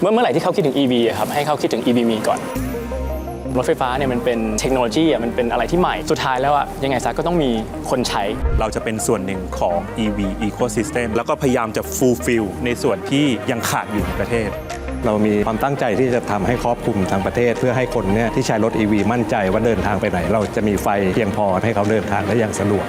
เมื่อเมื่อไหร่ที่เขาคิดถึง EV ครับให้เขาคิดถึง EV มีก่อนรถไฟฟ้าเนี่ยมันเป็นเทคโนโลยีอะมันเป็นอะไรที่ใหม่สุดท้ายแล้วอะยังไงซะก็ต้องมีคนใช้ เราจะเป็นส่วนหนึ่งของ EV ecosystem แล้วก็พยายามจะ fulfill ในส่วนที่ยังขาดอยู่ในประเทศ เรามีความตั้งใจที่จะทำให้ครอบคลุมทั้งประเทศ เพื่อให้คนเนี่ยที่ใช้รถ EV มั่นใจว่าเดินทางไปไหน เราจะมีไฟเพียงพอให้เขาเดินทางได้อย่างสะดวก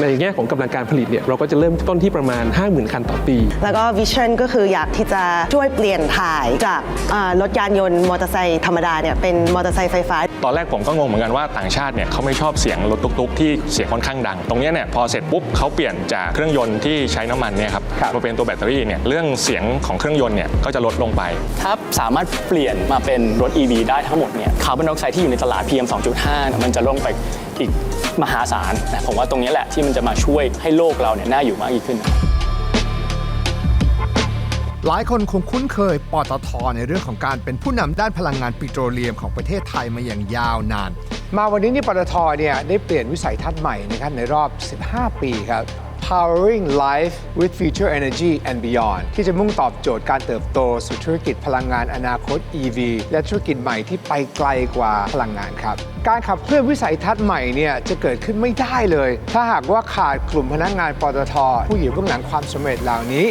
ในแง่ของกำลังการผลิตเนี่ยเราก็จะเริ่มต้นที่ประมาณ 50,000 คันต่อปี แล้วก็วิชั่นก็คืออยากที่จะช่วยเปลี่ยนถ่ายจากอ่ารถยานยนต์มอเตอร์ไซค์ธรรมดาเนี่ยเป็นมอเตอร์ไซค์ไฟฟ้า ตอนแรกผมก็งงเหมือนกันว่าต่างชาติเนี่ยเขาไม่ชอบเสียงรถตุ๊กๆ ที่เสียงค่อนข้างดัง ตรงเนี้ยเนี่ยพอเสร็จปุ๊บเขาเปลี่ยนจากเครื่องยนต์ที่ใช้น้ำมันเนี่ยครับมาเป็นตัวแบตเตอรี่เนี่ยเรื่องเสียงของเครื่องยนต์เนี่ยก็จะลดลงไป ถ้าสามารถเปลี่ยนมาเป็นรถ EV ได้ทั้งหมดเนี่ยคาร์บอนไดออกไซด์ที่อยู่ในตลาด PM 2.5เนี่ยมันจะลงไป อีกมหาศาลนะผมว่าตรงนี้แหละที่มันจะมาช่วยให้โลกเราเนี่ยน่าอยู่มากยิ่งขึ้น หลายคนคงคุ้นเคยปตทในเรื่องของการเป็นผู้นำด้านพลังงานปิโตรเลียมของประเทศไทยมาอย่างยาวนาน มาวันนี้นี่ปตทเนี่ยได้เปลี่ยนวิสัยทัศน์ใหม่นะครับในรอบ 15 ปีครับ powering life with future energy and beyond ที่จะมุ่งตอบโจทย์การเติบโตสู่ธุรกิจพลังงานอนาคต EV และธุรกิจใหม่ที่ไปไกลกว่าพลังงานครับ การขับเคลื่อนวิสัยทัศน์ใหม่เนี่ยจะเกิดขึ้นไม่ได้เลย ถ้าหากว่าขาดกลุ่มพนักงานปตทผู้อยู่เบื้องหลังความสำเร็จเหล่านี้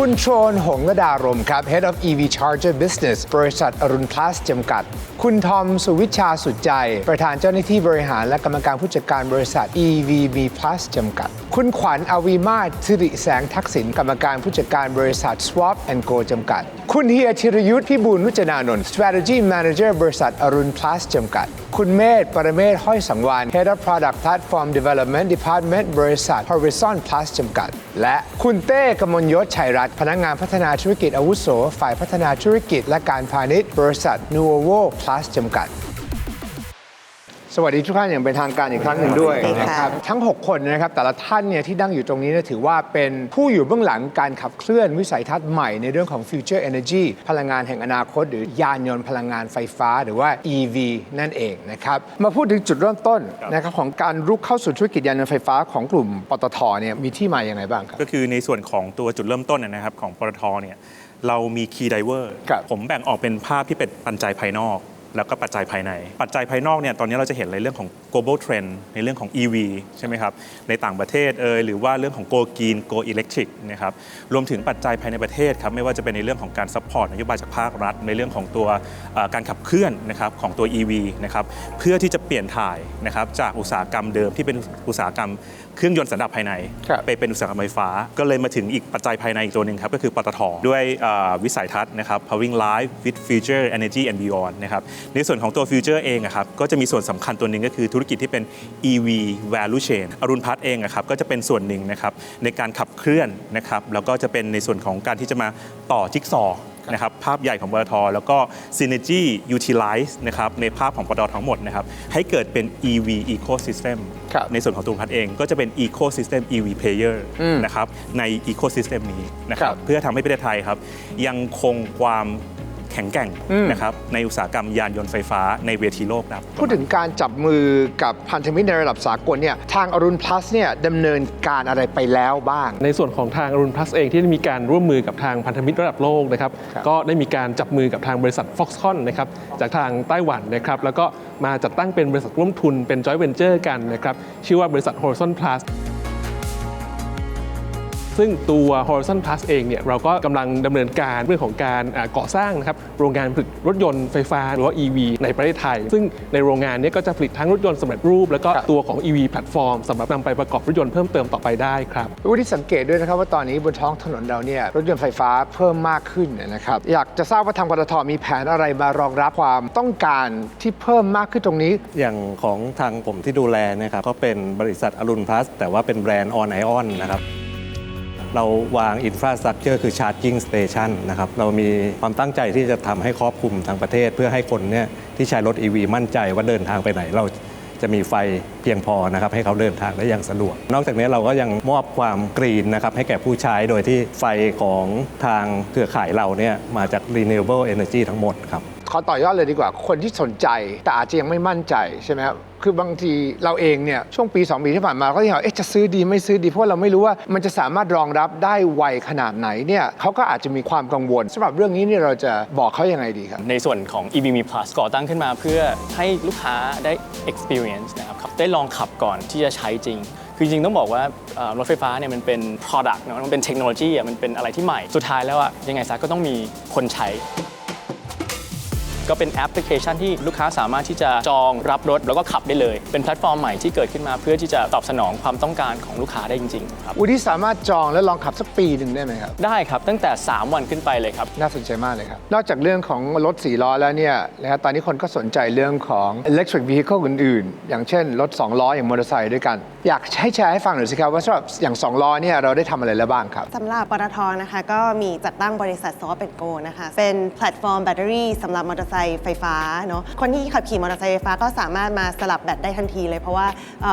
คุณโชนหงระดารมครับ Head of EV Charger Business บริษัทอรุณพลัสจำกัด คุณทอมสุวิชาสุดใจ ประธานเจ้าหน้าที่บริหารและกรรมการผู้จัดการบริษัท EVB Plus จำกัด คุณขวัญอวีมาศสิริแสงทักษิณกรรมการผู้จัดการบริษัท Swap and Go จำกัด คุณเฮียธิรยุทธ์พิบูลนุจนานนท์ Strategy Manager บริษัทอรุณพลัสจำกัด คุณเมธปรเมศห้อยสังวาน Head of Product Platform Development Department บริษัท Horizon Plus จำกัด และคุณเต้กมลยศชัยรัตพนักงานพัฒนาธุรกิจอาวุโส ฝ่ายพัฒนาธุรกิจและการพาณิชย์ บริษัท Nuovo Plus จำกัด สวัสดีทุกท่านอย่างเป็นทางการอีกครั้งหนึ่งด้วยนะครับทั้ง 6 คนนะครับแต่ละท่านเนี่ยที่นั่งอยู่ตรงนี้เนี่ยถือว่าเป็นผู้อยู่เบื้องหลังการขับเคลื่อนวิสัยทัศน์ใหม่ในเรื่องของ Future Energy พลังงานแห่งอนาคต หรือยานยนต์พลังงานไฟฟ้า หรือว่า EV นั่นเองนะครับมาพูดถึงจุดเริ่มต้นนะครับของการรุกเข้าสู่ธุรกิจยานยนต์ไฟฟ้าของกลุ่มปตทเนี่ยมีที่มาอย่างไรบ้างครับก็คือในส่วนของตัวจุดเริ่มต้นนะครับของปตทเนี่ยเรามี key driver ครับผมแบ่งออกเป็นภาพที่เป็นปัจจัยภายนอก แล้วก็ปัจจัยภายใน ปัจจัยภายนอกเนี่ยตอนนี้เราจะเห็นในเรื่องของ global trend ในเรื่องของ EV ใช่ไหมครับในต่างประเทศเอยหรือว่าเรื่องของ go green go electric นะครับรวมถึงปัจจัยภายในประเทศครับไม่ว่าจะเป็นในเรื่องของการ support นโยบายจากภาครัฐ ในเรื่องของตัวเอ่อการขับเคลื่อนนะครับของตัว EV นะครับเพื่อที่จะเปลี่ยนถ่ายนะครับจากอุตสาหกรรมเดิมที่เป็นอุตสาหกรรมเครื่องยนต์สันดาปภายในครับไปเป็นอุตสาหกรรมไฟฟ้า ก็เลยมาถึงอีกปัจจัยภายในอีกตัวหนึ่งครับก็คือปตทด้วยเอ่อวิสัยทัศน์นะครับ powering life with future energy and beyond นะครับในส่วนของตัว future เองอะครับก็จะมีส่วนสำคัญตัวหนึ่งก็คือธุรกิจที่เป็น EV value chain อรุณพัฒน์เองอะครับก็จะเป็นส่วนหนึ่งนะครับในการขับเคลื่อนนะครับแล้วก็จะเป็นในส่วนของการที่จะมาต่อจิ๊กซอว์นะครับภาพใหญ่ของปตทแล้วก็ synergy utilize นะครับในภาพของปตททั้งหมดนะครับให้เกิดเป็น EV ecosystem ครับในส่วนของตัวพัดเองก็จะเป็น ecosystem EV player นะครับใน ecosystem นี้นะคครัรับบเพื่อทำให้ประเทศไทยครับยังคงความ แข็งแกร่งนะครับในอุตสาหกรรมยานยนต์ไฟฟ้าในเวทีโลกครับ พูดถึงการจับมือกับพันธมิตรในระดับสากลเนี่ยทางอรุณพลัสเนี่ยดำเนินการอะไรไปแล้วบ้าง ในส่วนของทางอรุณพลัสเองที่ได้มีการร่วมมือกับทางพันธมิตรระดับโลกนะครับครับก็ได้มีการจับมือกับทางบริษัท Foxconn นะครับจากทางไต้หวันนะครับแล้วก็มาจัดตั้งเป็นบริษัทร่วมทุนเป็น joint venture กันนะครับชื่อว่าบริษัท Horizon Plus ซึ่งตัว Horizon Plus เองเนี่ยเราก็กำลังดำเนินการเรื่องของการอ่าก่อสร้างนะครับโรงงานผลิตรถยนต์ไฟฟ้าหรือว่า EV ในประเทศไทย ซึ่งในโรงงานเนี้ก็จะผลิตทั้งรถยนต์สำเร็จรูป แล้วก็ครับตัวของ EV แพลตฟอร์มสำหรับนำไปประกอบรถยนต์เพิ่มเติมต่อไปได้ครับวุฒิสังเกตด้วยนะครับว่าตอนนี้บนท้องถนนเราเนี่ยรถยนต์ไฟฟ้าเพิ่มมากขึ้นนะครับอยากจะทราบว่าทางปตทมีแผนอะไรมารองรับความต้องการที่เพิ่มมากขึ้นตรงนี้ อย่างของทางผมที่ดูแลนะครับก็เป็นบริษัทอรุณพลัสแต่ว่าเป็นแบรนด์ออนไอออนนะครับ เราวางอินฟราสตรักเจอร์คือชาร์จิ n งสเตชันนะครับเรามีความตั้งใจที่จะทำให้ครอบคลุมทั้งประเทศ เพื่อให้คนเนี่ยที่ใช้รถ EV มั่นใจว่าเดินทางไปไหนเราจะมีไฟเพียงพอนะครับให้เขาเดินทางได้อย่างสะดวก นอกจากนี้เราก็ยังมอบความกรีนนะครับให้แก่ผู้ใช้โดยที่ไฟของทางเครือข่ายเราเนี่ยมาจาก renewable energy ทั้งหมดครับ ขอต่อยอดเลยดีกว่า คนที่สนใจ แต่อาจจะยังไม่มั่นใจใช่ไหมครับคือบางทีเราเองเนี่ยช่วงปี 2 ปีที่ผ่านมาเราก็ยังเอ๊ะจะซื้อดีไม่ซื้อดีเพราะเราไม่รู้ว่ามันจะสามารถรองรับได้ไวขนาดไหนเนี่ยเขาก็อาจจะมีความกังวลสำหรับเรื่องนี้เนี่ยเราจะบอกเขายังไงดีครับ ในส่วนของ EVM Plus ก่อตั้งขึ้นมาเพื่อให้ลูกค้าได้ experience นะครับขับได้ลองขับก่อนที่จะใช้จริงคือจริงต้องบอกว่ารถไฟฟ้าเนี่ยมันเป็น product เนอะมันเป็นเทคโนโลยีอะมันเป็นอะไรที่ใหม่สุดท้ายแล้วอะยังไงซะก็ต้องมีคนใช้ ก็เป็นแอปพลิเคชันที่ลูกค้าสามารถที่จะจองรับรถแล้วก็ขับได้เลย เป็นแพลตฟอร์มใหม่ที่เกิดขึ้นมาเพื่อที่จะตอบสนองความต้องการของลูกค้าได้จริงๆครับวุฒิสามารถจองและลองขับสักปีหนึ่งได้ไหมครับ ได้ครับ ตั้งแต่ 3 วันขึ้นไปเลยครับ น่าสนใจมากเลยครับ นอกจากเรื่องของรถ4ล้อแล้วเนี่ยนะครับตอนนี้คนก็สนใจเรื่องของ electric vehicle อื่นๆ อย่างเช่นรถ2ล้ออย่างมอเตอร์ไซค์ด้วยกัน อยากให้แชร์ให้ฟังหน่อยสิครับว่าสำหรับอย่าง2ล้อเนี่ยเราได้ทำอะไรแล้วบ้างครับ สำหรับปตทนะคะ ก็มีจัดตั้งบริษัทซอฟเป็นโกนะคะ เป็นแพลตฟอร์มแบตเตอรี่สำหรับมอเตอร์ไซไซค์ไฟฟ้าเนาะคนที่ขับขี่มอเตอร์ไซค์ไฟฟ้าก็สามารถมาสลับแบตได้ทันทีเลย เพราะว่า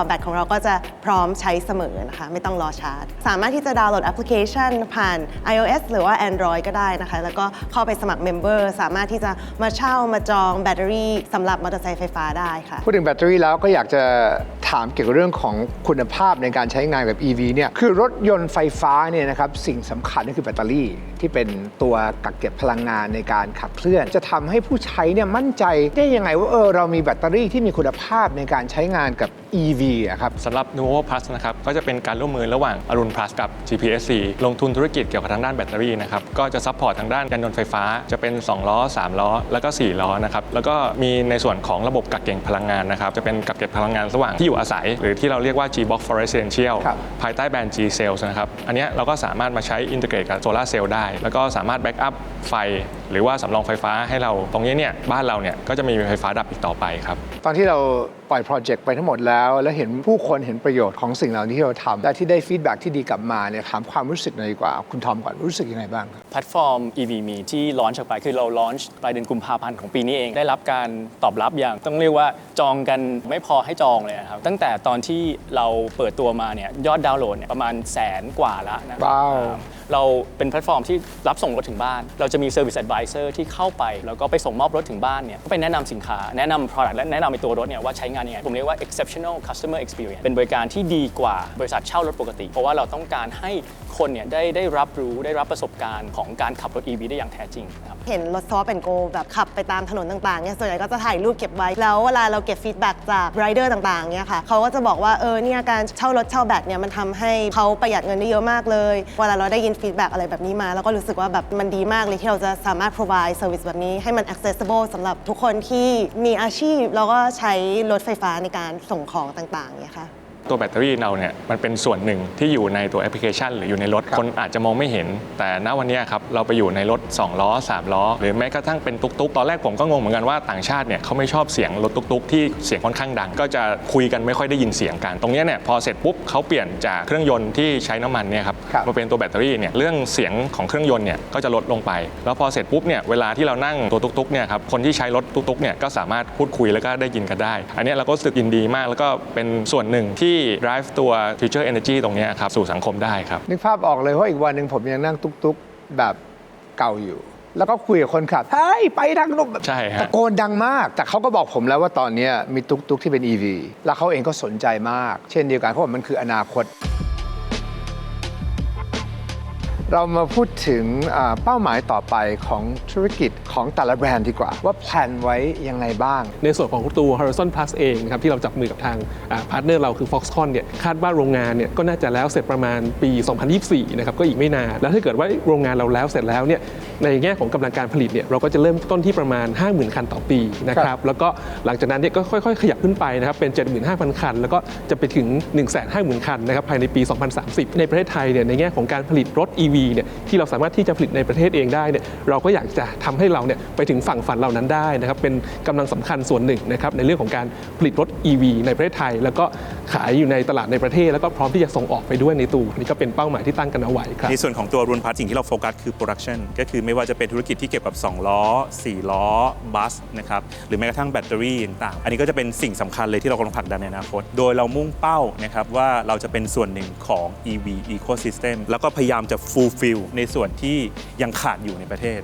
แบตของเราก็จะพร้อมใช้เสมอนะคะ ไม่ต้องรอชาร์จ สามารถที่จะดาวน์โหลดแอปพลิเคชันผ่าน iOS หรือว่า Android ก็ได้นะคะ แล้วก็เข้าไปสมัครเมมเบอร์สามารถที่จะมาเช่ามาจองแบตเตอรี่สำหรับมอเตอร์ไซค์ไฟฟ้าได้ค่ะ พูดถึงแบตเตอรี่แล้วก็อยากจะถามเกี่ยวกับเรื่องของคุณภาพในการใช้งานกับ EV เนี่ยคือรถยนต์ไฟฟ้าเนี่ยนะครับสิ่งสำคัญก็คือแบตเตอรี่ที่เป็นตัวกักเก็บพลังงานในการขับเคลื่อน จะทำให้ผู้ใช้ใช่เนี่ยมั่นใจได้ยังไงว่าเออเรามีแบตเตอรี่ที่มีคุณภาพในการใช้งานกับ EV อะครับสำหรับ Nuvo Plus นะครับก็จะเป็นการร่วมมือระหว่างอรุณ Plus กับ GPSC ลงทุนธุรกิจเกี่ยวกับทางด้านแบตเตอรี่นะครับก็จะซัพพอร์ตทางด้านยานยนต์ไฟฟ้าจะเป็น 2 ล้อ 3 ล้อ แล้วก็ 4 ล้อนะครับแล้วก็มีในส่วนของระบบกักเก็บพลังงานนะครับจะเป็นกักเก็บพลังงานระหว่างที่อยู่อาศัย หรือที่เราเรียกว่า G-Box for Residential ครับภายใต้แบรนด์ G Cells นะครับอันเนี้ยเราก็สามารถมาใช้อินเตอร์เกรตกับโซลาร์เซลล์ได้ แล้วก็สามารถแบ็กอัพไฟหรือว่าสำรองไฟฟ้าให้เราตรงนี้เนี่ยบ้านเราเนี่ยก็จะไมมีไฟฟ้าดับอีกต่อไปครับตอนที่เรา ปล่อยโปรเจกต์ไปทั้งหมดแล้ว แล้วเห็นผู้คนเห็นประโยชน์ของสิ่งเหล่านี้ที่เราทำและที่ได้ฟีดแบ็กที่ดีกลับมาเนี่ยถามความรู้สึกหน่อยดีกว่า คุณทอมก่อนรู้สึกยังไงบ้างครับแพลตฟอร์ม EV มีที่ลอนช์ออกไปคือเราลอนช์ปลายเดือนกุมภาพันธ์ของปีนี้เองได้รับการตอบรับอย่างต้องเรียกว่าจองกันไม่พอให้จองเลยนะครับตั้งแต่ตอนที่เราเปิดตัวมาเนี่ยยอดดาวน์โหลดเนี่ยประมาณแสนกว่าแล้วนะว้าว เราเป็นแพลตฟอร์มที่รับส่งรถถึงบ้าน เราจะมี Service Advisor ที่เข้าไป แล้วก็ไปส่งมอบรถถึงบ้านเนี่ยก็ไปแนะนำสินค้าแนะนำ product และแนะนำในตัวรถเนี่ยว่าใช้งานยังไง ผมเรียกว่า exceptional customer experience เป็นบริการที่ดีกว่าบริษัทเช่ารถปกติ เพราะว่าเราต้องการให้คนเนี่ยได้ได้รับรู้ได้รับประสบการณ์ของการขับรถ EV ได้อย่างแท้จริงนะครับ เห็นรถซอฟเป็นโกแบบขับไปตามถนนต่างๆเนี่ยส่วนใหญ่ก็จะถ่ายรูปเก็บไว้ แล้วเวลาเราเก็บฟีดแบ็กจากไรเดอร์ต่างๆเนี่ยค่ะเขาก็จะบอกว่าเออเนี่ยการเช่ารถเช่าแบตเนี่ยมันทำให้เขาประหยัดเงินได้เยอะมากเลย เวลาเราได้ยินฟีดแบ็กอะไรแบบนี้มา แล้วก็รู้สึกว่าแบบมันดีมากเลยที่เราจะสามารถ provide service แบบนี้ให้มัน accessible สำหรับทุกคนที่มีอาชีพ แล้วก็ใช้รถไฟฟ้าในการส่งของต่างๆเนี่ยค่ะ ตัวแบตเตอรี่เราเนี่ยมันเป็นส่วนหนึ่งที่อยู่ในตัวแอปพลิเคชัน หรืออยู่ในรถคนอาจจะมองไม่เห็น แต่ณวันเนี้ยครับเราไปอยู่ในรถ 2 ล้อ 3 ล้อ หรือแม้กระทั่งเป็นตุกๆ ตอนแรกผมก็งงเหมือนกันว่าต่างชาติเนี่ยเขาไม่ชอบเสียงรถตุกๆ ที่เสียงค่อนข้างดัง ก็จะคุยกันไม่ค่อยได้ยินเสียงกัน ตรงเนี้ยเนี่ยพอเสร็จปุ๊บเขาเปลี่ยนจากเครื่องยนต์ที่ใช้น้ำมันเนี่ยครับครับมาเป็นตัวแบตเตอรี่เนี่ยเรื่องเสียงของเครื่องยนต์เนี่ยก็จะลดลงไป แล้วพอเสร็จปุ๊บเนี่ยเวลาที่เรานั่งตัวตุกๆเนี่ยครับคนที่ใช้รถตุกๆเนี่ยก็สามารถพูดคุยแล้วก็ได้ยินกันได้ อันเนี้ยเราก็รู้สึกยินดีมากแล้วก็เป็นส่วนหนึ่งที่ drive ตัว future energy ตรงเนี้ยครับสู่สังคมได้ครับ นึกภาพออกเลยว่าอีกวันหนึ่งผมยังนั่งตุ๊กๆแบบเก่าอยู่ แล้วก็คุยกับคนขับเฮ้ยไปทางนู้นแบบใช่ฮะตะโกนดังมาก แต่เขาก็บอกผมแล้วว่าตอนเนี้ยมีตุ๊กๆที่เป็น EV แล้วเขาเองก็สนใจมาก เช่นเดียวกันเพราะว่ามันคืออนาคต เรามาพูดถึงอ่าเป้าหมายต่อไปของธุรกิจของแต่ละแบรนด์ดีกว่า ว่าแพลนไว้ยังไงบ้าง ในส่วนของตัว Horizon Plus เองนะครับที่เราจับมือกับทางพาร์ทเนอร์เราคือ Foxconn เนี่ยคาดว่าโรงงานเนี่ยก็น่าจะแล้วเสร็จประมาณปี 2024 นะครับก็อีกไม่นาน แล้วถ้าเกิดว่าโรงงานเราแล้วเสร็จแล้วเนี่ยในแง่ของกำลังการผลิตเนี่ยเราก็จะเริ่มต้นที่ประมาณ 50,000 คันต่อปีนะคครัรับบแล้วก็หลังจากนั้นเนี่ยก็ค่อยๆ ขยับขึ้นไปนะครับเป็น 75,000 คัน แล้วก็จะไปถึง 150,000 คันนะครับภายในปี 2030 ในประเทศไทยเนี่ยในแง่ของการผลิตรถ EV เนี่ยที่เราสามารถที่จะผลิตในประเทศเองได้เนี่ยเราก็อยากจะทำให้เราเนี่ยไปถึงฝั่งฝันเหล่านั้นได้นะครับเป็นกำลังสำคัญส่วนหนึ่งนะครับในเรื่องของการผลิตรถ EV ในประเทศไทย แล้วก็ขายอยู่ในตลาดในประเทศ แล้วก็พร้อมที่จะส่งออกไปด้วยในตัวนี่ก็เป็นเป้าหมายที่ตั้งกันเอาไว้ครับในส่วนของตัวรุนพัทสิ่งที่เราโฟกัสคือโปรดักชันก็คือไม่ว่าจะเป็นธุรกิจที่เกี่ยวกับ 2 ล้อ 4 ล้อบัสนะครับหรือแม้กระทั่งแบตเตอรี่ต่างอันนี้ก็จะเป็นสิ่งสำคัญเลยที่เรากำลังผลักดันในอนาคต โดยเรามุ่งเป้านะครับว่าเราจะเป็นส่วนหนึ่งของ EV ecosystem แล้วก็พยายามจะ fulfill ในส่วนที่ยังขาดอยู่ในประเทศ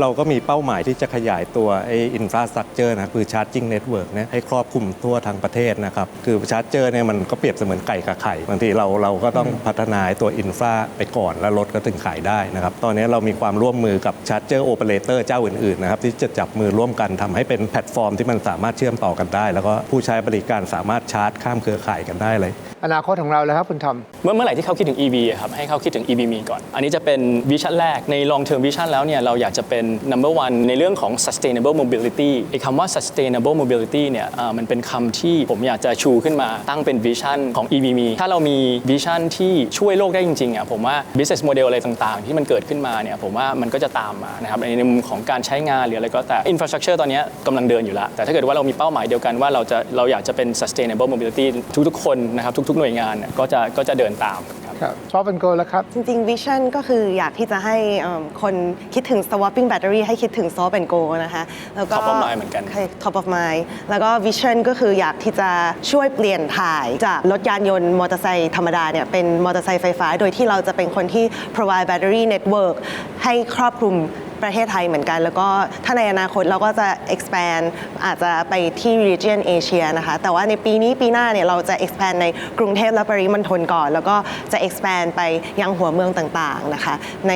เราก็มีเป้าหมายที่จะขยายตัวไอ้อินฟราสตรักเจอร์นะคือชาร์จิ n งเน็ตเวิร์กเนี่ยให้ครอบคลุมทั่วทั้งประเทศนะครับ คือชาร์จเจอร์เนี่ยมันก็เปรียบเสมือนไก่กับไข่ บางทีเราเราก็ต้องพัฒนาไอ้ตัวอินฟราไปก่อน แล้วรถก็ถึงขายได้นะครับ ตอนนี้เรามีความร่วมมือกับชาร์จเจอร์โอเปอเรเตอร์เจ้าอื่นๆนะครับที่จะจับมือร่วมกันทำให้เป็นแพลตฟอร์มที่มันสามารถเชื่อมต่อกันได้ แล้วก็ผู้ใช้บริการสามารถชาร์จข้ามเครือข่ายกันได้เลย อนาคตของเราแล้วครับคุณทอม เมื่อเมื่อไหร่ที่เขาคิดถึง EV อะครับให้เขาคิดถึง EV มีก่อน อันนี้จะเป็นวิชั่นแรกใน long term vision แล้วเนี่ยเราอยากจะเป็น number one ในเรื่องของ sustainable mobility ไอ้คำว่า sustainable mobility เนี่ยเอ่อมันเป็นคำที่ผมอยากจะชูขึ้นมาตั้งเป็นวิชั่นของ EV มีถ้าเรามีวิชั่นที่ช่วยโลกได้จริงๆอะผมว่า business model อะไรต่างๆ ที่มันเกิดขึ้นมาเนี่ยผมว่ามันก็จะตามมานะครับในมุมของการใช้งานหรืออะไรก็แต่ infrastructure ตอนเนี้ยกำลังเดินอยู่แล้วแต่ถ้าเกิดว่าเรามีเป้าหมายเดียวกันว่าเราจะเราอยากจะเป็น sustainable mobility ทุกๆคนนะครับทุกๆหน่วยงานเนี่ยก็จะก็จะเดินตามครับ ครับชอบเป็นโกแล้วครับ จริงๆ Vision ก็คืออยากที่จะให้เอิ่มคนคิดถึง swapping battery ให้คิดถึง swap and go นะคะแล้วก็ Top of mind เหมือนกัน ใช่ top of mind แล้วก็ Vision ก็คืออยากที่จะช่วยเปลี่ยนถ่ายจากรถยานยนต์มอเตอร์ไซค์ธรรมดาเนี่ยเป็นมอเตอร์ไซค์ไฟฟ้า โดยที่เราจะเป็นคนที่ provide battery network ให้ครอบคลุม ประเทศไทยเหมือนกัน แล้วก็ถ้าในอนาคตเราก็จะ expand อาจจะไปที่ region Asia นะคะ แต่ว่าในปีนี้ปีหน้าเนี่ยเราจะ expand ในกรุงเทพและปริมณฑลก่อน แล้วก็จะ expand ไปยังหัวเมืองต่างๆนะคะ ใน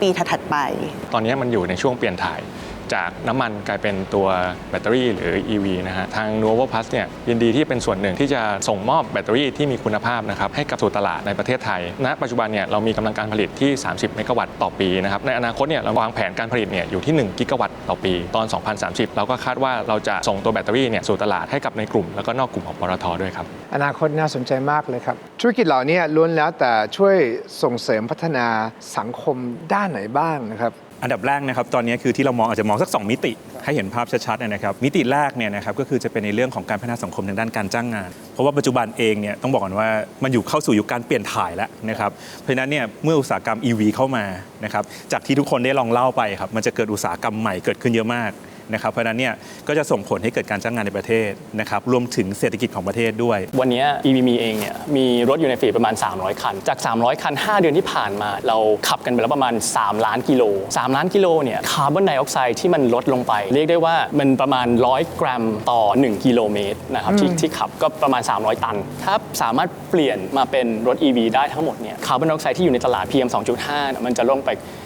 ปีถัดๆไป ตอนนี้มันอยู่ในช่วงเปลี่ยนถ่าย จากน้ำมันกลายเป็นตัวแบตเตอรี่หรือ EV นะฮะทาง n u o v o Plus เนี่ยยินดีที่เป็นส่วนหนึ่งที่จะส่งมอบแบตเตอรี่ที่มีคุณภาพนะครับให้กับสู่ตลาดในประเทศไทยณปัจจุบันเนี่ยเรามีกำลังการผลิตที่ 30 เมกะวัตต์ต่อปีนะครับในอนาคตเนี่ยเราวางแผนการผลิตเนี่ยอยู่ที่ 1 กิกะวัตต์ต่อปี ตอน 2030 เราก็คาดว่าเราจะส่งตัวแบตเตอรี่เนี่ยสู่ตลาดให้กับในกลุ่ม แล้วก็นอกกลุ่มของปตทด้วยครับอนาคตน่าสนใจมากเลยครับธุรกิจเหล่านี้ล้วนแล้วแต่ช่วยส่งเสริมพัฒนาสังคมด้านไหนบ้างนะครับ อันดับแรกนะครับตอนนี้คือที่เรามองอาจจะมองสัก 2 มิติ ให้เห็นภาพชัดๆนะครับ มิติแรกเนี่ยนะครับก็คือจะเป็นในเรื่องของการพัฒนาสังคมทางด้านการจ้างงาน เพราะว่าปัจจุบันเองเนี่ยต้องบอกก่อนว่ามันอยู่เข้าสู่ยุคการเปลี่ยนถ่ายแล้วนะครับเพราะฉะนั้นเนี่ยเมื่ออุตสาหกรรม EV เข้ามานะครับจากที่ทุกคนได้ลองเล่าไปครับมันจะเกิดอุตสาหกรรมใหม่เกิดขึ้นเยอะมาก นะครับเพราะฉะนั้นเนี่ยก็จะส่งผลให้เกิดการจ้างงานในประเทศนะครับรวมถึงเศรษฐกิจของประเทศด้วย วันนี้ EVM เองเนี่ยมีรถอยู่ในฟลีดประมาณ 300 คัน จาก 300 คัน 5 เดือนที่ผ่านมา เราขับกันไปแล้วประมาณ 3 ล้านกิโล 3 ล้านกิโลเนี่ยคาร์บอนไดออกไซด์ที่มันลดลงไป เรียกได้ว่ามันประมาณ 100 กรัมต่อ 1 กิโลเมตรนะครับที่ที่ขับก็ประมาณ 300 ตัน ถ้าสามารถเปลี่ยนมาเป็นรถ EV ได้ทั้งหมดเนี่ยคาร์บอนไดออกไซด์ที่อยู่ในตลาด PM 2.5เนี่ยมันจะลงไปอีก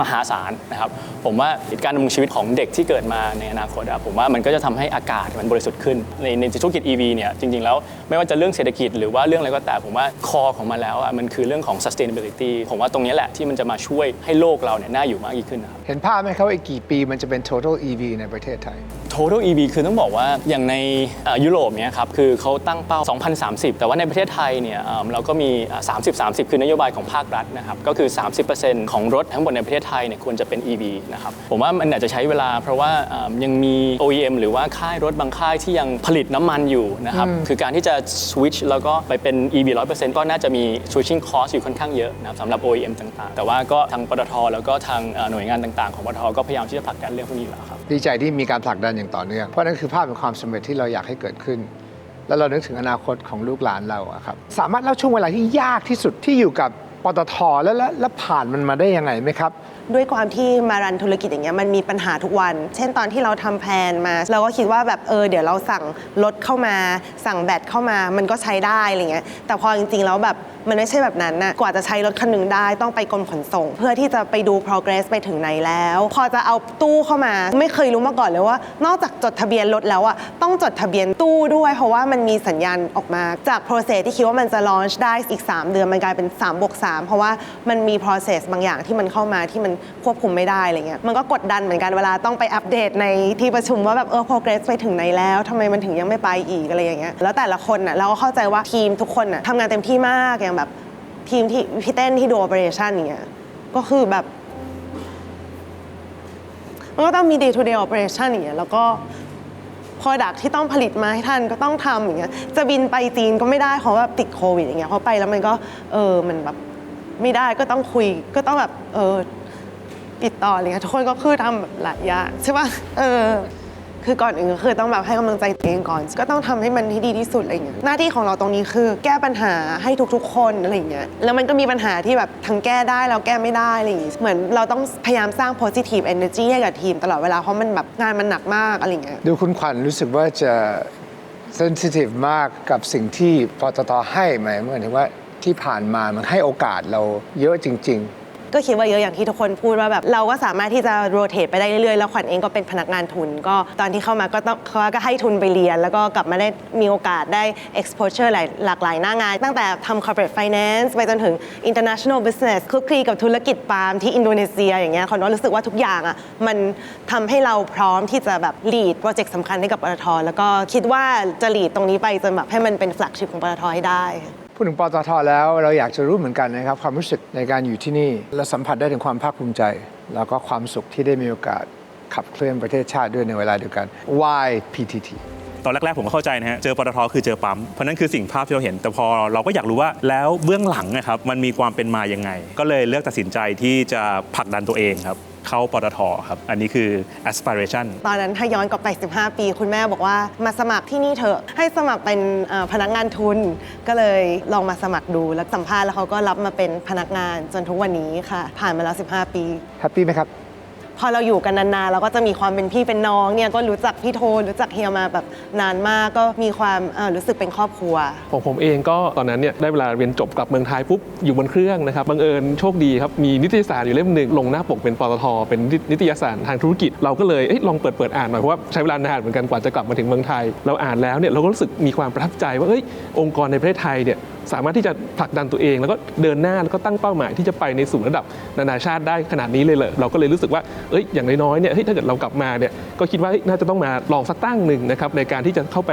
มหาศาลนะครับผมว่าการดำรงชีวิตของเด็กที่เกิดมาในอนาคตอะผมว่ามันก็จะทำให้อากาศมันบริสุทธิ์ขึ้น ในในธุรกิจ EV เนี่ยจริงๆแล้วไม่ว่าจะเรื่องเศรษฐกิจหรือว่าเรื่องอะไรก็แต่ผมว่าคอของมันแล้วอะมันคือเรื่องของ sustainability ผมว่าตรงนี้แหละที่มันจะมาช่วยให้โลกเราเนี่ยน่าอยู่มากยิ่งขึ้นนะครับเห็นภาพไหมครับว่าอีกกี่ปีมันจะเป็น total EV ในประเทศไทย total EV คือต้องบอกว่าอย่างในเอ่อยุโรปเนี่ยครับคือเขาตั้งเป้า 2030 แต่ว่าในประเทศไทยเนี่ยเอิ่มเราก็มีอ่า30 30 คือนโยบายของภาครัฐนะครับก็คือ 30%ของรถทั้งหมดในประเทศไทยเนี่ยควรจะเป็น EV นะครับผมว่ามันอาจจะใช้เวลา เพราะว่าเอิ่มยังมี OEM หรือว่าค่ายรถบางค่ายที่ยังผลิตน้ำมันอยู่นะครับคือการที่จะ switch แล้วก็ไปเป็น EV 100%ก็น่าจะมี switching cost อยู่ค่อนข้างเยอะนะครับสำหรับ OEM ต่างๆ แต่ว่าก็ทางปตทแล้วก็ทางเอ่อหน่วยงานต่างๆ ของปตทก็พยายามที่จะผลักดันเรื่องพวกนี้อยู่แล้วครับดีใจที่มีการผลักดันอย่างต่อเนื่องเพราะนั่นคือภาพเป็นความสำเร็จที่เราอยากให้เกิดขึ้นแล้วเรานึกถึงอนาคตของลูกหลานเราอะครับ สามารถเล่าช่วงเวลาที่ยากที่สุดที่อยู่กับ ปตทแล้วแล้วแล้วผ่านมันมาได้ยังไงไหมครับ ด้วยความที่มารันธุรกิจอย่างเงี้ยมันมีปัญหาทุกวัน เช่นตอนที่เราทำแผนมา เราก็คิดว่าแบบเออเดี๋ยวเราสั่งรถเข้ามา สั่งแบตเข้ามามันก็ใช้ได้อะไรเงี้ยแต่พอจริงๆแล้วแบบมันไม่ใช่แบบนั้นนะกว่าจะใช้รถคันหนึ่งได้ต้องไปกรมขนส่ง เพื่อที่จะไปดู progress ไปถึงไหนแล้ว พอจะเอาตู้เข้ามา ไม่เคยรู้มาก่อนเลยว่า นอกจากจดทะเบียนรถแล้วอะต้องจดทะเบียนตู้ด้วย เพราะว่ามันมีสัญญาณออกมาจาก process ที่คิดว่ามันจะ launch ได้อีก 3 เดือนมันกลายเป็น3บวก3เพราะว่ามันมี process บางอย่างที่มันเข้ามาที่มันควบคุมไม่ได้อะไรเงี้ยมันก็กดดันเหมือนกันเวลาต้องไปอัปเดตในที่ประชุมว่าแบบเออ progress ไปถึงไหนแล้วทำไมมันถึงยังไม่ไปอีกอะไรอย่างเงี้ยแล้วแต่ละคนน่ะเราก็เข้าใจว่าทีมทุกคนน่ะทำงานเต็มที่มากอย่างแบบทีมที่พี่เต้นที่ดู operation อย่างเงี้ยก็คือแบบมันก็ต้องมี day to day operation อย่างเงี้ยแล้วก็ product ที่ต้องผลิตมาให้ท่านก็ต้องทำอย่างเงี้ยจะบินไปจีนก็ไม่ได้เพราะว่าติดโควิดอย่างเงี้ยเพราะไปแล้วมันก็เออมันแบบไม่ได้ก็ต้องคุยก็ต้องแบบเออ ติดต่ออะไรเงี้ยทุกคนก็คือทำแบบหลายอย่างใช่ป่ะเออ คือก่อนอื่นก็คือต้องแบบให้กำลังใจตัวเองก่อน ก็ต้องทำให้มันที่ดีที่สุดอะไรเงี้ยหน้าที่ของเราตรงนี้คือ แก้ปัญหาให้ทุกๆ คนอะไรเงี้ยแล้วมันก็มีปัญหาที่แบบทั้งแก้ได้แล้วแก้ไม่ได้อะไรอย่างงี้เหมือนเราต้องพยายามสร้าง positive energy ให้กับทีมตลอดเวลาเพราะมันแบบงานมันหนักมากอะไรเงี้ย ดูคุณขวัญรู้สึกว่าจะ sensitive มากกับสิ่งที่ปตทให้ไหมเหมือนถึงว่าที่ผ่านมามันให้โอกาสเราเยอะจริง ๆ ก็คิดว่าเยอะอย่างที่ทุกคนพูดว่าแบบเราก็สามารถที่จะโรเตทไปได้เรื่อยๆ แล้วขวัญเองก็เป็นพนักงานทุน ก็ตอนที่เข้ามาก็ต้องเขาก็ให้ทุนไปเรียน แล้วก็กลับมาได้มีโอกาสได้ exposure หลายหลากหลายหน้างาน ตั้งแต่ทำ corporate finance ไปจนถึง international business คลุกคลีกับธุรกิจปาล์มที่อินโดนีเซียอย่างเงี้ยขวัญว่ารู้สึกว่าทุกอย่างอะมันทำให้เราพร้อมที่จะแบบ lead โปรเจกต์สำคัญให้กับปตทแล้วก็คิดว่าจะ lead ตรงนี้ไปจนแบบให้มันเป็น flagship ของปตทให้ได้ พูดถึงปตทแล้วเราอยากจะรู้เหมือนกันนะครับ ความรู้สึกในการอยู่ที่นี่และสัมผัสได้ถึงความภาคภูมิใจ แล้วก็ความสุขที่ได้มีโอกาสขับเคลื่อนประเทศชาติด้วยในเวลาเดียวกัน Why PTT ตอนแรก ๆ ผมก็เข้าใจนะฮะ เจอปตทคือเจอปั๊ม เพราะนั่นคือสิ่งภาพที่เราเห็น แต่พอเราก็อยากรู้ว่าแล้วเบื้องหลังนะครับมันมีความเป็นมายังไง ก็เลยเลือกตัดสินใจที่จะผลักดันตัวเองครับ เข้าปตทครับ อันนี้คือ aspiration ตอนนั้นถ้าย้อนกลับไป 15 ปี คุณแม่บอกว่ามาสมัครที่นี่เถอะ ให้สมัครเป็นเอ่อพนักงานทุน ก็เลยลองมาสมัครดูแล้วสัมภาษณ์แล้วเขาก็รับมาเป็นพนักงานจนทุกวันนี้ค่ะ ผ่านมาแล้ว 15 ปี แฮปปี้ไหมครับ พอเราอยู่กันนานๆเราก็จะมีความเป็นพี่เป็นน้องเนี่ยก็รู้จักพี่โทนรู้จักเฮียมาแบบนานมากก็มีความเอ่อรู้สึกเป็นครอบครัว ของผมเองก็ตอนนั้นเนี่ยได้เวลาเรียนจบกลับเมืองไทยปุ๊บอยู่บนเครื่องนะครับบังเอิญโชคดีครับมีนิตยสารอยู่เล่มหนึ่งลงหน้าปกเป็นปตทเป็นนิตยสารทางธุรกิจเราก็เลยเอ๊ะลองเปิดเปิดอ่านหน่อยเพราะว่าใช้เวลานานเหมือนกันกว่าจะกลับมาถึงเมืองไทย เราอ่านแล้วเนี่ยเราก็รู้สึกมีความประทับใจว่าเอ้ยองค์กรในประเทศไทยเนี่ย สามารถที่จะผลักดันตัวเอง แล้วก็เดินหน้าแล้วก็ตั้งเป้าหมายที่จะไปในสู่ระดับนานาชาติได้ขนาดนี้เลยเลยเราก็เลยรู้สึกว่าเอ้ยอย่างน้อยๆเนี่ยเฮ้ยถ้าเกิดเรากลับมาเนี่ยก็คิดว่าน่าจะต้องมาลองสักตั้งหนึ่งนะครับในการที่จะเข้าไป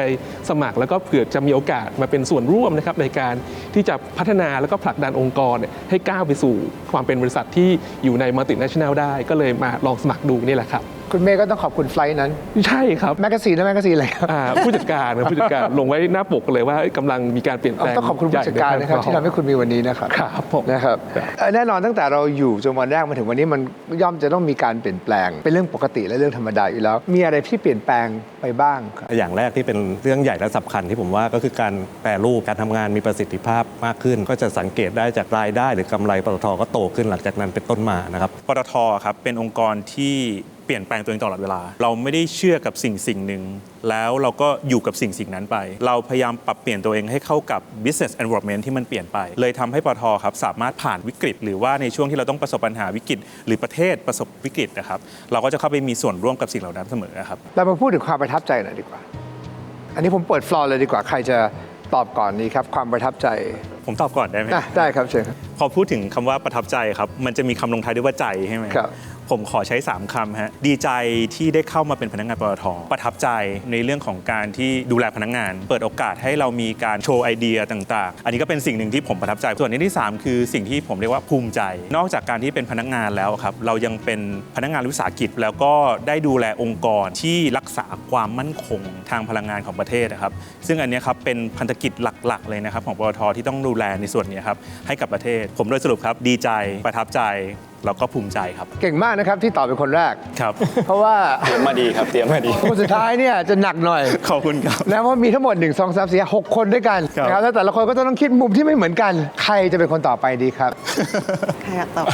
สมัคร แล้วก็เผื่อจะมีโอกาสมาเป็นส่วนร่วมนะครับในการที่จะพัฒนาแล้วก็ผลักดันองค์กรเนี่ยให้ก้าวไปสู่ความเป็นบริษัทที่อยู่ในมัลติเนชั่นแนลได้ ก็เลยมาลองสมัครดูนี่แหละครับ คุณเมย์ก็ต้องขอบคุณไฟลท์นั้นใช่ครับแมกกาซีนและแมกกาซีนอะไรครับอ่าผู้จัดการนะผู้จัดการลงไว้หน้าปกเลยว่าเอ้ยกำลังมีการเปลี่ยนแปลงต้องขอบคุณผู้จัดการนะครับที่ทำให้คุณมีวันนี้นะครับครับผม นะครับเอ่อแน่นอนตั้งแต่เราอยู่จนวันแรกมาถึงวันนี้มันย่อมจะต้องมีการเปลี่ยนแปลง เป็นเรื่องปกติและเรื่องธรรมดาอยู่แล้ว มีอะไรที่เปลี่ยนแปลงไปบ้างครับ อย่างแรกที่เป็นเรื่องใหญ่และสำคัญที่ผมว่าก็คือการแปรรูปการทำงานมีประสิทธิภาพมากขึ้น ก็จะสังเกตได้จากรายได้หรือกำไรปตทก็โตขึ้นหลังจากนั้นเป็นต้นมานะครับ ปตทครับเป็นองค์กรที่เปลี่ยนแปลงตัวเองตลอดเวลา เราไม่ได้เชื่อกับสิ่งสิ่งหนึ่ง แล้วเราก็อยู่กับสิ่งสิ่งนั้นไป เราพยายามปรับเปลี่ยนตัวเองให้เข้ากับ business environment ที่มันเปลี่ยนไป เลยทำให้ปตทครับสามารถผ่านวิกฤต หรือว่าในช่วงที่เราต้องประสบปัญหาวิกฤต หรือประเทศประสบวิกฤตนะครับเราก็จะเข้าไปมีส่วนร่วมกับสิ่งเหล่านั้นเสมอครับเรามาพูดถึงความประทับใจหน่อยดีกว่า อันนี้ผมเปิดฟลอร์เลยดีกว่าใครจะตอบก่อนนี้ครับความประทับใจ ผมตอบก่อนได้ไหมอะได้ครับเชิญครับพอพูดถึงคำว่าประทับใจครับ มันจะมีคำลงท้ายด้วยว่าใจใช่ไหมครับ ผมขอใช้ 3คำฮะดีใจที่ได้เข้ามาเป็นพนักงานปตทประทับใจในเรื่องของการที่ดูแลพนักงาน เปิดโอกาสให้เรามีการโชว์ไอเดียต่างๆ อันนี้ก็เป็นสิ่งหนึ่งที่ผมประทับใจ ส่วนที่ 3 คือสิ่งที่ผมเรียกว่าภูมิใจ นอกจากการที่เป็นพนักงานแล้วครับเรายังเป็นพนักงานวิสาหกิจ แล้วก็ได้ดูแลองค์กรที่รักษาความมั่นคงทางพลังงานของประเทศนะครับซึ่งอันนี้ครับเป็นพันธกิจหลักๆ เลยนะครับของปตทที่ต้องดูแลในส่วนนี้ครับให้กับประเทศ ผมโดยสรุปครับดีใจประทับใจ แล้วก็ภูมิใจครับ เก่งมากนะครับที่ตอบเป็นคนแรก ครับ เพราะว่าเตรียมมาดีครับเตรียมมาดี คนสุดท้ายเนี่ยจะหนักหน่อยขอบคุณครับ นะเพราะมีทั้งหมด 1 2 3 4 6 คนด้วยกันครับ นะครับแล้วแต่ละคนก็ต้องคิดมุมที่ไม่เหมือนกัน ใครจะเป็นคนต่อไปดีครับ ใครอยากตอบ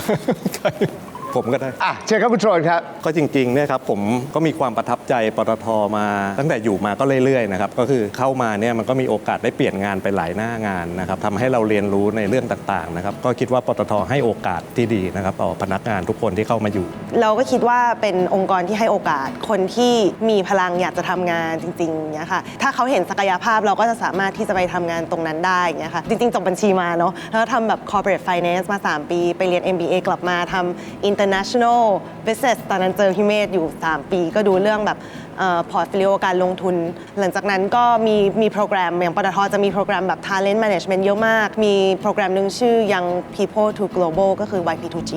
ผมก็ได้ อะเชิญครับคุณโทนครับ ก็จริงๆเนี่ยครับผมก็มีความประทับใจปตทมาตั้งแต่อยู่มาก็เรื่อยๆนะครับก็คือเข้ามาเนี่ยมันก็มีโอกาสได้เปลี่ยนงานไปหลายหน้างานนะครับทำให้เราเรียนรู้ในเรื่องต่างๆนะครับก็คิดว่าปตทให้โอกาสที่ดีนะครับต่อพนักงานทุกคนที่เข้ามาอยู่ เราก็คิดว่าเป็นองค์กรที่ให้โอกาสคนที่มีพลังอยากจะทำงานจริงๆอย่างเงี้ยค่ะถ้าเขาเห็นศักยภาพเราก็จะสามารถที่จะไปทำงานตรงนั้นได้อย่างเงี้ยค่ะจริงๆจบบัญชีมาเนาะแล้วทำแบบ corporate finance มา 3 ปี ไปเรียน MBA กลับมาทำ international business ตอนนั้นเจอฮิเมตอยู่ 3 ปีก็ดูเรื่องแบบพอร์ตฟิลิโอการลงทุน หลังจากนั้นก็มีมีโปรแกรม อย่างปตทจะมีโปรแกรมแบบ talent management เยอะมาก มีโปรแกรมหนึ่งชื่อ young people to global ก็คือ YP2G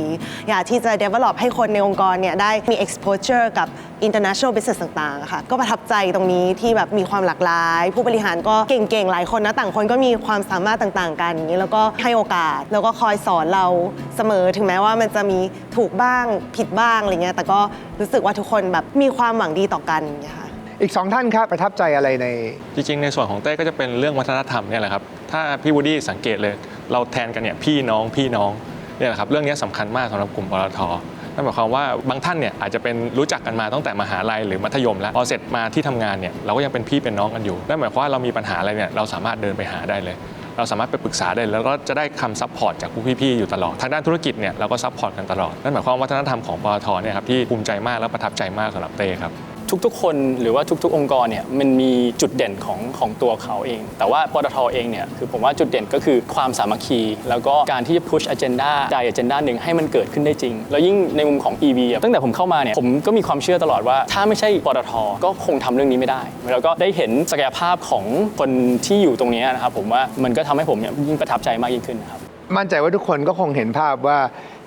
อยากที่จะ develop ให้คนในองค์กรเนี่ยได้มี exposure กับ international business ต่างๆอะค่ะก็ประทับใจตรงนี้ที่แบบมีความหลากหลาย ผู้บริหารก็เก่งๆ หลายคนนะ ต่างคนก็มีความสามารถต่างๆ กันอย่างนี้แล้วก็ให้โอกาส แล้วก็คอยสอนเราเสมอถึงแม้ว่ามันจะมีถูกบ้างผิดบ้างอะไรเงี้ยแต่ก็รู้สึกว่าทุกคนแบบมีความหวังดีต่อกันอย่างเงี้ยค่ะ อีกสองท่านครับประทับใจอะไรใน จริงๆ ในส่วนของเต้ก็จะเป็นเรื่องวัฒนธรรมเนี่ยแหละครับ ถ้าพี่วูดดี้สังเกตเลย เราแทนกันเนี่ยพี่น้องพี่น้องเนี่ยแหละครับ เรื่องนี้สำคัญมากสำหรับกลุ่มปตท นั่นหมายความว่าบางท่านเนี่ยอาจจะเป็นรู้จักกันมาตั้งแต่มหาลัยหรือมัธยมแล้วพอเสร็จมาที่ทำงานเนี่ยเราก็ยังเป็นพี่เป็นน้องกันอยู่นั่นหมายความว่าเรามีปัญหาอะไรเนี่ยเราสามารถเดินไปหาได้เลย เราสามารถไปปรึกษาได้แล้วก็จะได้คำซัพพอร์ตจากผู้พี่ๆอยู่ตลอดทางด้านธุรกิจเนี่ยเราก็ซัพพอร์ตกันตลอดนั่นหมายความว่าวัฒนธรรมของปตทเนี่ยครับที่ภูมิใจมากและประทับใจมากสำหรับเต้ครับ ทุกๆ คนหรือว่าทุก ๆ องค์กรเนี่ยมันมีจุดเด่นของของตัวเขาเอง แต่ว่าปตทเองเนี่ยคือผมว่าจุดเด่นก็คือความสามัคคี แล้วก็การที่จะ push agenda ใด agenda หนึ่งให้มันเกิดขึ้นได้จริง แล้วยิ่งในมุมของ EV อะตั้งแต่ผมเข้ามาเนี่ยผมก็มีความเชื่อตลอดว่า ถ้าไม่ใช่ปตทก็คงทำเรื่องนี้ไม่ได้ แล้วก็ได้เห็นศักยภาพของคนที่อยู่ตรงนี้นะครับผมว่ามันก็ทำให้ผมเนี่ยยิ่งประทับใจมากยิ่งขึ้นครับมั่นใจว่าทุกคนก็คงเห็นภาพว่า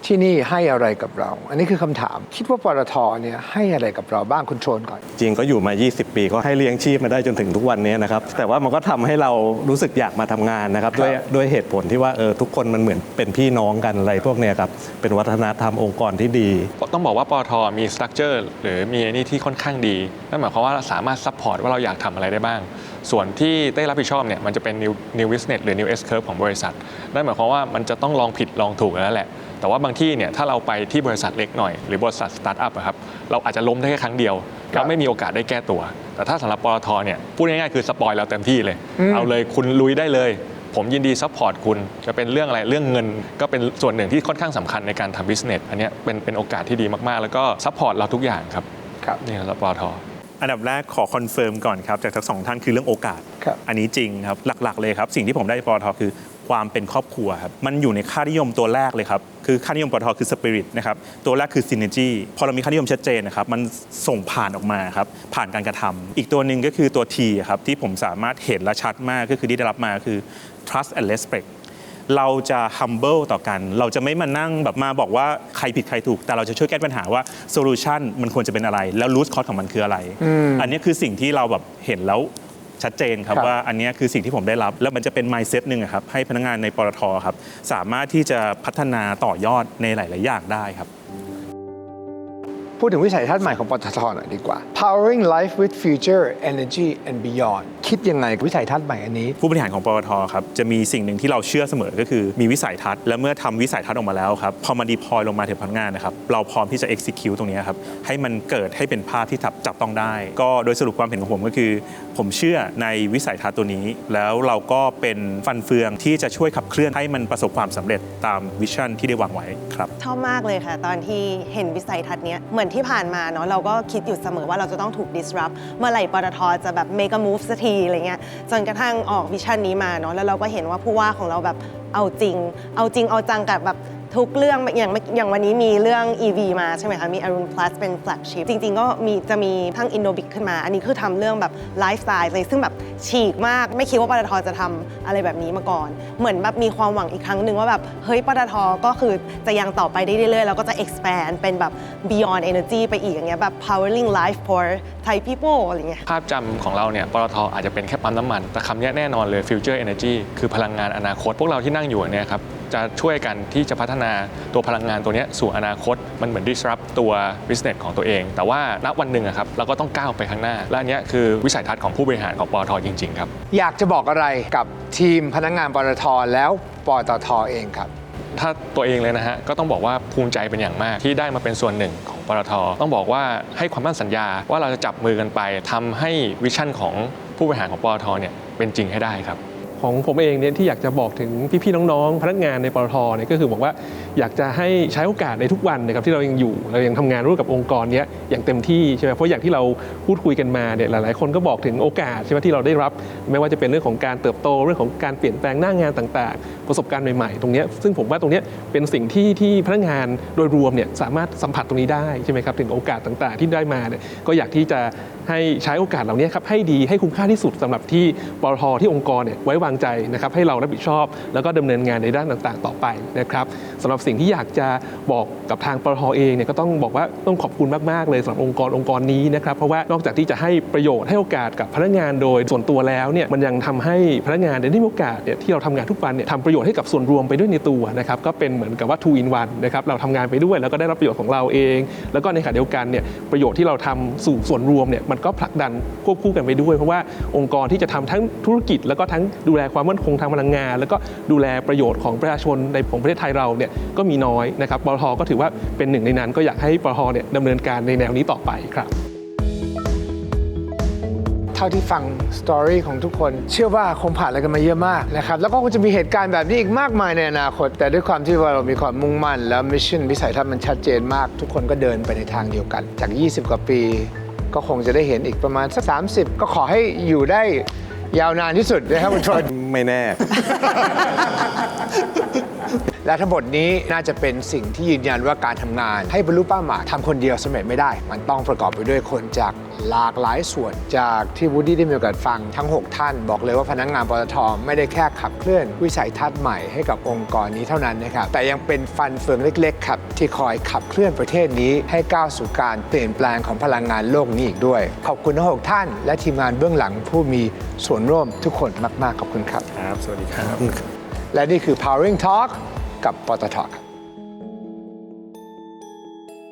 ที่นี่ให้อะไรกับเรา อันนี้คือคำถาม คิดว่าปตทเนี่ยให้อะไรกับเราบ้างคุณโทนก่อน จริงก็อยู่มา 20 ปีก็ให้เลี้ยงชีพมาได้จนถึงทุกวันนี้นะครับ แต่ว่ามันก็ทำให้เรารู้สึกอยากมาทำงานนะครับ ด้วยด้วยเหตุผลที่ว่าเออทุกคนมันเหมือนเป็นพี่น้องกันอะไรพวกเนี้ยครับ เป็นวัฒนธรรมองค์กรที่ดี ต้องบอกว่าปอทมีสตรัคเจอร์หรือมีไอ้นี่ที่ค่อนข้างดีนั่นหมายความว่าเราสามารถซัพพอร์ตว่าเราอยากทำอะไรได้บ้าง ส่วนที่ได้รับผิดชอบเนี่ยมันจะเป็น new new business หรือ new S curve ของบริษัทนั่นหมายความว่ามันจะต้องลองผิดลองถูกแล้วแหละ แต่ว่าบางที่เนี่ยถ้าเราไปที่บริษัทเล็กหน่อย หรือบริษัทสตาร์ทอัพอะครับเราอาจจะล้มได้แค่ครั้งเดียวเราไม่มีโอกาสได้แก้ตัว แต่ถ้าสำหรับปตทเนี่ยพูดง่ายๆคือสปอยเราเต็มที่เลย เอาเลยคุณลุยได้เลย ผมยินดีซัพพอร์ตคุณจะเป็นเรื่องอะไรเรื่องเงิน ก็เป็นส่วนหนึ่งที่ค่อนข้างสำคัญในการทำบิสเนสอันเนี้ยเป็นเป็นโอกาสที่ดีมากๆ แล้วก็ซัพพอร์ตเราทุกอย่างครับครับนี่สำหรับปตทอันดับแรกขอคอนเฟิร์มก่อนครับจากทั้งสองท่านคือเรื่องโอกาสครับอันนี้จริงครับหลักๆเลยครับ สิ่งที่ผมได้จากปตทคือ ความเป็นครอบครัวครับมันอยู่ในค่านิยมตัวแรกเลยครับคือค่านิยมปตทคือสปิริตนะครับตัวแรกคือ synergy พอเรามีค่านิยมชัดเจนนะครับมันส่งผ่านออกมาครับผ่านการกระทำอีกตัวหนึ่งก็คือตัว T ครับที่ผมสามารถเห็นและชัดมากก็คือที่ได้รับมาคือ trust and respect เราจะ humble ต่อกัน เราจะไม่มานั่งแบบมาบอกว่าใครผิดใครถูก แต่เราจะช่วยแก้ปัญหาว่า solution มันควรจะเป็นอะไร แล้ว root cause ของมันคืออะไร อันนี้คือสิ่งที่เราแบบเห็นแล้ว ชัดเจนครับครับ ว่าอันนี้คือสิ่งที่ผมได้รับ แล้วมันจะเป็น mindset หนึ่งอะครับให้พนักงานในปตทครับสามารถที่จะพัฒนาต่อยอดในหลาย ๆ อย่างได้ครับ พูดถึงวิสัยทัศน์ใหม่ของปตทหน่อยดีกว่า powering life with future energy and beyond คิดยังไงกับวิสัยทัศน์ใหม่อันนี้ ผู้บริหารของปตทครับจะมีสิ่งหนึ่งที่เราเชื่อเสมอก็คือมีวิสัยทัศน์และเมื่อทำวิสัยทัศน์ออกมาแล้วครับพอมาดีพอยลงมาถึงพนักงานนะครับเราพร้อมที่จะ execute ตรงนี้ครับให้มันเกิดให้เป็นภาพที่จับจับต้องได้ ก็โดยสรุปความเห็นของผมก็คือ ผมเชื่อในวิสัยทัศน์ตัวนี้ แล้วเราก็เป็นฟันเฟืองที่จะช่วยขับเคลื่อนให้มันประสบความสำเร็จตามวิชั่นที่ได้วางไว้ครับชอบมากเลยค่ะ ตอนที่เห็นวิสัยทัศน์เนี้ยเหมือนที่ผ่านมาเนาะเราก็คิดอยู่เสมอว่าเราจะต้องถูก disrupt เมื่อไหร่ปตทจะแบบ make a move สักทีอะไรเงี้ยจนกระทั่งออกวิชั่นนี้มาเนาะแล้วเราก็เห็นว่าผู้ว่าของเราแบบเอาจริง เอาจริงเอาจังกับแบบ ทุกเรื่องอย่างอย่างวันนี้มีเรื่อง EV มาใช่ไหมคะ มี Arun Plus เป็น flagship จริง ๆ ก็มีจะมีทั้ง Innobic ขึ้นมา อันนี้คือทำเรื่องแบบไลฟ์สไตล์เลยซึ่งแบบฉีกมาก ไม่คิดว่าปตทจะทำอะไรแบบนี้มาก่อน เหมือนแบบมีความหวังอีกครั้งหนึ่งว่าแบบเฮ้ยปตทก็คือจะยังต่อไปได้เรื่อยๆ แล้วก็จะ expand เป็นแบบ beyond energy ไปอีกอย่างเงี้ยแบบ powering life for Thai people อะไรเงี้ยภาพจำของเราเนี่ยปตทอาจจะเป็นแค่ปั๊มน้ำมัน แต่คำนี้แน่นอนเลย future energy คือพลังงานอนาคตพวกเราที่นั่งอยู่เนี่ยครับ จะช่วยกันที่จะพัฒนาตัวพลังงานตัวเนี้ยสู่อนาคต มันเหมือน disrupt ตัว business ของตัวเอง แต่ว่าณวันหนึ่งอะครับเราก็ต้องก้าวไปข้างหน้า และอันเนี้ยคือวิสัยทัศน์ของผู้บริหารของปตทจริง ๆ ครับ อยากจะบอกอะไรกับทีมพนักงานปตทแล้วปตทเองครับถ้าตัวเองเลยนะฮะ ก็ต้องบอกว่าภูมิใจเป็นอย่างมากที่ได้มาเป็นส่วนหนึ่งของปตทต้องบอกว่าให้ความมั่นสัญญาว่าเราจะจับมือกันไปทำให้วิชั่นของผู้บริหารของปตทเนี่ยเป็นจริงให้ได้ครับ ของผมเองเนี่ยที่อยากจะบอกถึงพี่ๆน้องๆ พนักงานในปตทเนี่ยก็คือบอกว่าอยากจะให้ใช้โอกาสในทุกวันนะครับที่เรายังอยู่เรายังทำงานร่วมกับองค์กรเนี้ยอย่างเต็มที่ใช่ไหมเพราะอย่างที่เราพูดคุยกันมาเนี่ยหลายๆ คนก็บอกถึงโอกาสใช่ไหมที่เราได้รับ ไม่ว่าจะเป็นเรื่องของการเติบโตเรื่องของการเปลี่ยนแปลงหน้างานต่างๆ ประสบการณ์ใหม่ ๆ ตรงเนี้ยซึ่งผมว่าตรงเนี้ยเป็นสิ่งที่ที่พนักงานโดยรวมเนี่ยสามารถสัมผัสตรงนี้ได้ใช่ไหมครับถึงโอกาสต่างๆ ที่ได้มาเนี่ยก็อยากที่จะให้ใช้โอกาสเหล่านี้ครับให้ดีให้คุ้มค่าที่สุดสำหรับที่ปตทที่องค์กรเนี่ยไว้วางใจนะครับให้เรารับผิดชอบ แล้วก็ดำเนินงานในด้านต่างๆ ต่อไปนะครับสำหรับสิ่งที่อยากจะบอกกับทางปตทเองเนี่ยก็ต้องบอกว่าต้องขอบคุณมากๆเลยสำหรับองค์กรองค์กรนี้นะครับเพราะว่านอกจากที่จะให้ประโยชน์ให้โอกาสกับพนักงานโดยส่วนตัวแล้วเนี่ยมันยังทำให้พนักงานได้มีโอกาสเนี่ยที่เราทำงานทุกวันเนี่ยทำประโยชน์ให้กับส่วนรวมไปด้วยในตัวนะครับก็เป็นเหมือนกับว่า two in one นะครับเราทำงานไปด้วยแล้วก็ได้รับประโยชน์ของเราเอง แล้วก็ในขณะเดียวกันเนี่ยประโยชน์ที่เราทำสู่ส่วนรวมเนี่ยมันก็ผลักดันควบคู่กันไปด้วย เพราะว่าองค์กรที่จะทำทั้งธุรกิจแล้วก็ทั้งดูแลความมั่นคงทางพลังงาน แล้วก็ดูแลประโยชน์ของประชาชนในของประเทศไทยเราเนี่ยก็มีน้อยนะครับปตทก็ถือว่าเป็นหนึ่งในนั้น ก็อยากให้ปตทเนี่ยดำเนินการในแนวนี้ต่อไปครับเท่าที่ฟังสตอรี่ของทุกคน เชื่อว่าคงผ่านอะไรกันมาเยอะมากนะครับ แล้วก็คงจะมีเหตุการณ์แบบนี้อีกมากมายในอนาคต แต่ด้วยความที่ว่าเรามีความมุ่งมั่น แล้วมิชชั่นวิสัยทัศน์มันชัดเจนมาก ทุกคนก็เดินไปในทางเดียวกัน จาก 20 กว่าปี ก็คงจะได้เห็นอีกประมาณสัก 30 ก็ขอให้อยู่ได้ ยาวนานที่สุดนะครับคุณชน ไม่แน่ และทั้งหมดนี้น่าจะเป็นสิ่งที่ยืนยันว่าการทำงาน ให้บรรลุเป้าหมายทำคนเดียวสำเร็จไม่ได้ มันต้องประกอบไปด้วยคนจาก หลากหลายส่วนจากที่วูดดี้ได้มีโอกาสฟังทั้ง 6 ท่าน บอกเลยว่าพนักงานปตทไม่ได้แค่ขับเคลื่อนวิสัยทัศน์ใหม่ให้กับองค์กรนี้เท่านั้นนะครับ แต่ยังเป็นฟันเฟืองเล็ก ๆ ครับ ที่คอยขับเคลื่อนประเทศนี้ให้ก้าวสู่การเปลี่ยนแปลงของพลังงานโลกนี้อีกด้วย ขอบคุณทั้งหกท่าน และทีมงานเบื้องหลังผู้มีส่วนร่วมทุกคนมาก ๆ ขอบคุณครับ ครับ สวัสดีครับ และนี่คือ powering talk กับปตทครับ